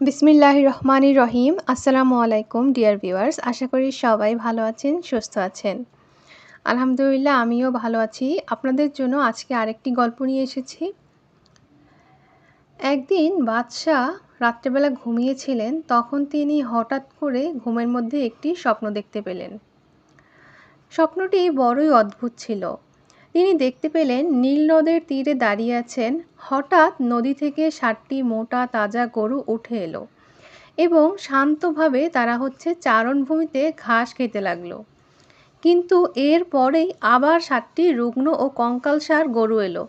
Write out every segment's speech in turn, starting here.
বিসমিল্লাহ রহমানির রহিম। আসসালামু আলাইকুম, ডিয়ার ভিউয়ার্স। আশা করি সবাই ভালো আছেন, সুস্থ আছেন। আলহামদুলিল্লাহ, আমিও ভালো আছি। আপনাদের জন্য আজকে আরেকটি গল্প নিয়ে এসেছি। একদিন বাদশাহ রাত্রেবেলা ঘুমিয়েছিলেন, তখন তিনি হঠাৎ করে ঘুমের মধ্যে একটি স্বপ্ন দেখতে পেলেন। স্বপ্নটি বড়ই অদ্ভুত ছিল। তিনি দেখতে পেলেন নীল নদের তীরে দাঁড়িয়ে আছেন। হঠাৎ নদী থেকে ষাটটি মোটা তাজা গরু উঠে এলো এবং শান্তভাবে তারা হচ্ছে চারণভূমিতে ঘাস খেতে লাগল। কিন্তু এর পরেই আবার সাতটি রুগ্ন ও কঙ্কালসার গরু এলো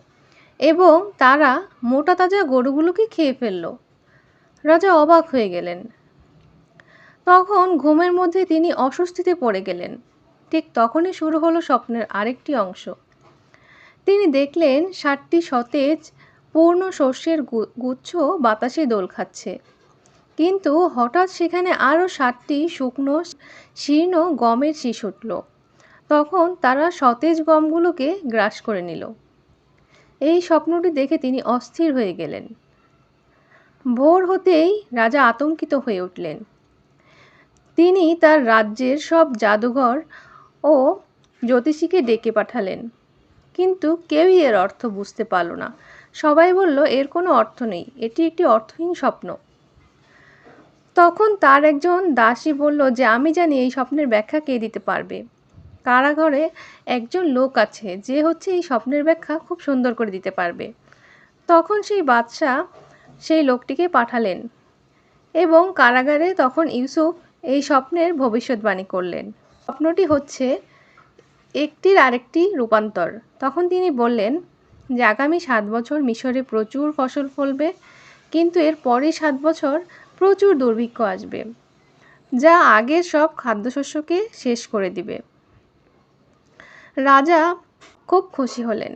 এবং তারা মোটা তাজা গরুগুলোকে খেয়ে ফেলল। রাজা অবাক হয়ে গেলেন। তখন ঘুমের মধ্যে তিনি অস্বস্তিতে পড়ে গেলেন। ঠিক তখনই শুরু হলো স্বপ্নের আরেকটি অংশ। তিনি দেখলেন ষাটটি সতেজ, পূর্ণ শস্যের গুচ্ছ বাতাসে দোল খাচ্ছে। কিন্তু হঠাৎ সেখানে আরও ষাটটি শুকনো শীর্ণ গমের শীষ উঠল। তখন তারা সতেজ গমগুলোকে গ্রাস করে নিল। এই স্বপ্নটি দেখে তিনি অস্থির হয়ে গেলেন। ভোর হতেই রাজা আতঙ্কিত হয়ে উঠলেন। তিনি তার রাজ্যের সব জাদুঘর ও জ্যোতিষীকে ডেকে পাঠালেন। কিন্তু কেউই এর অর্থ বুঝতে পারল না। সবাই বলল, এর কোনো অর্থ নেই, এটি একটি অর্থহীন স্বপ্ন। তখন তার একজন দাসী বলল, যে আমি জানি এই স্বপ্নের ব্যাখ্যা কে দিতে পারবে। কারাঘরে একজন লোক আছে, যে হচ্ছে এই স্বপ্নের ব্যাখ্যা খুব সুন্দর করে দিতে পারবে। তখন সেই বাদশাহ সেই লোকটিকে পাঠালেন এবং কারাগারে তখন ইউসুফ এই স্বপ্নের ভবিষ্যৎবাণী করলেন। স্বপ্নটি হচ্ছে একটির আরেকটি রূপান্তর। তখন তিনি বললেন, যে আগামী সাত বছর মিশরে প্রচুর ফসল ফলবে, কিন্তু এর পরে সাত বছর প্রচুর দুর্ভিক্ষ আসবে, যা আগের সব খাদ্যশস্যকে শেষ করে দিবে। রাজা খুব খুশি হলেন।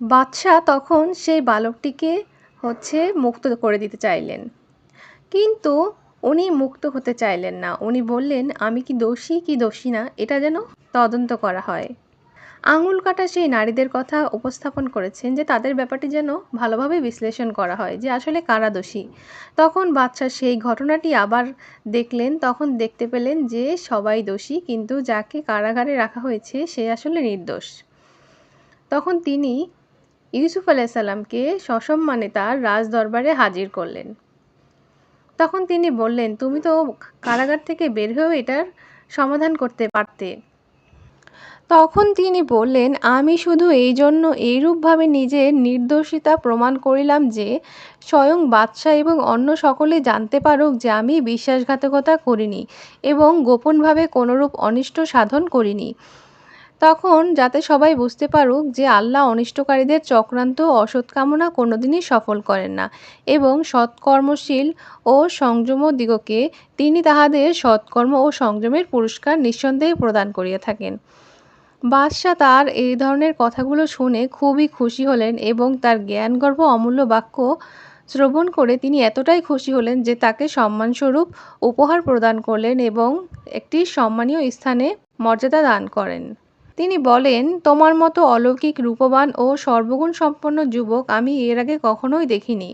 বাদশাহ তখন সেই বালকটিকে হচ্ছে মুক্ত করে দিতে চাইলেন। কিন্তু উনি মুক্ত হতে চাইলেন না। উনি বললেন, আমি কি দোষী কি দোষী না? এটা যেন তদন্ত করা হয়। আঙুল কাটা সেই নারীদের কথা উপস্থাপন করেছেন যে তাদের ব্যাপারটি যেন ভালোভাবে বিশ্লেষণ করা হয় যে আসলে কারা দোষী। তখন বাচ্চা সেই ঘটনাটি আবার দেখলেন, তখন দেখতে পেলেন যে সবাই দোষী, কিন্তু যাকে কারাগারে রাখা হয়েছে সে আসলে নির্দোষ। তখন তিনি ইউসুফ আলাইসাল্লামকে সসম্মানে তার রাজ দরবারে হাজির করলেন। তখন তিনি বললেন, তুমি তো কারাগার থেকে বের হয়েও এটার সমাধান করতে পারতে। তখন তিনি বললেন, আমি শুধু এই জন্য এইরূপভাবে নিজের নির্দোষিতা প্রমাণ করিলাম যে, স্বয়ং বাদশাহ এবং অন্য সকলে জানতে পারুক যে আমি বিশ্বাসঘাতকতা করিনি এবং গোপনভাবে কোনোরূপ অনিষ্ট সাধন করিনি। তখন যাতে সবাই বুঝতে পারুক যে আল্লাহ অনিষ্টকারীদের চক্রান্ত অসৎ কামনা কোনোদিনই সফল করেন না এবং সৎকর্মশীল ও সংযম দিগকে তিনি তাহাদের সৎকর্ম ও সংযমের পুরস্কার নিঃসন্দেহে প্রদান করিয়া থাকেন। বাদশাহ তার এই ধরনের কথাগুলো শুনে খুবই খুশি হলেন এবং তার জ্ঞানগর্ভ অমূল্য বাক্য শ্রবণ করে তিনি এতটাই খুশি হলেন যে তাকে সম্মানস্বরূপ উপহার প্রদান করলেন এবং একটি সম্মানীয় স্থানে মর্যাদা দান করেন। তিনি বলেন, তোমার মতো অলৌকিক, রূপবান ও সর্বগুণ সম্পন্ন যুবক আমি এর আগে কখনোই দেখিনি।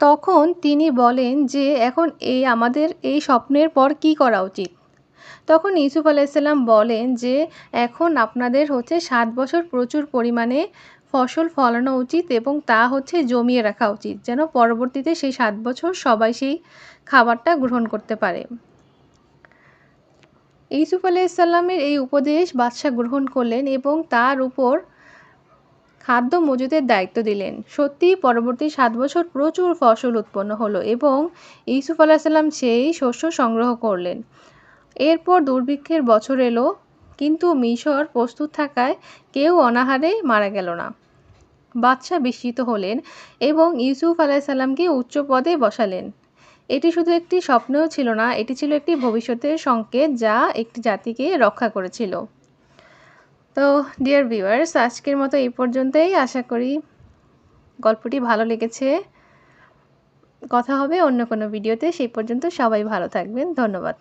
তখন তিনি বলেন যে, এখন এই আমাদের এই স্বপ্নের পর কি করা উচিত? তখন ইউসুফ আলাইসাল্লাম বলেন যে, এখন আপনাদের হচ্ছে সাত বছর প্রচুর পরিমাণে ফসল ফলানো উচিত এবং তা হচ্ছে জমিয়ে রাখা উচিত। যেন পরবর্তীতে সেই সাত বছর সবাই সেই খাবারটা গ্রহণ করতে পারে। ইউসুফ আলাইসাল্লামের এই উপদেশ বাদশাহ গ্রহণ করলেন এবং তার উপর খাদ্য মজুদের দায়িত্ব দিলেন। সত্যি পরবর্তী সাত বছর প্রচুর ফসল উৎপন্ন হলো এবং ইউসুফ আলাহিসাল্লাম সেই শস্য সংগ্রহ করলেন। এরপর দুর্ভিক্ষের বছর এলো, কিন্তু মিশর প্রস্তুত থাকায় কেউ অনাহারে মারা গেল না। বাদশাহ বিস্মিত হলেন এবং ইউসুফ আলাইসাল্লামকে উচ্চ পদে বসালেন। এটি শুধু একটি স্বপ্নও ছিল না, এটি ছিল একটি ভবিষ্যতের সংকেত যা একটি জাতিকে রক্ষা করেছিল। তো ডিয়ার ভিউয়ার্স আজকের মতো এই পর্যন্তই। আশা করি গল্পটি ভালো লেগেছে। কথা হবে অন্য কোনো ভিডিওতে। সেই পর্যন্ত সবাই ভালো থাকবেন। ধন্যবাদ।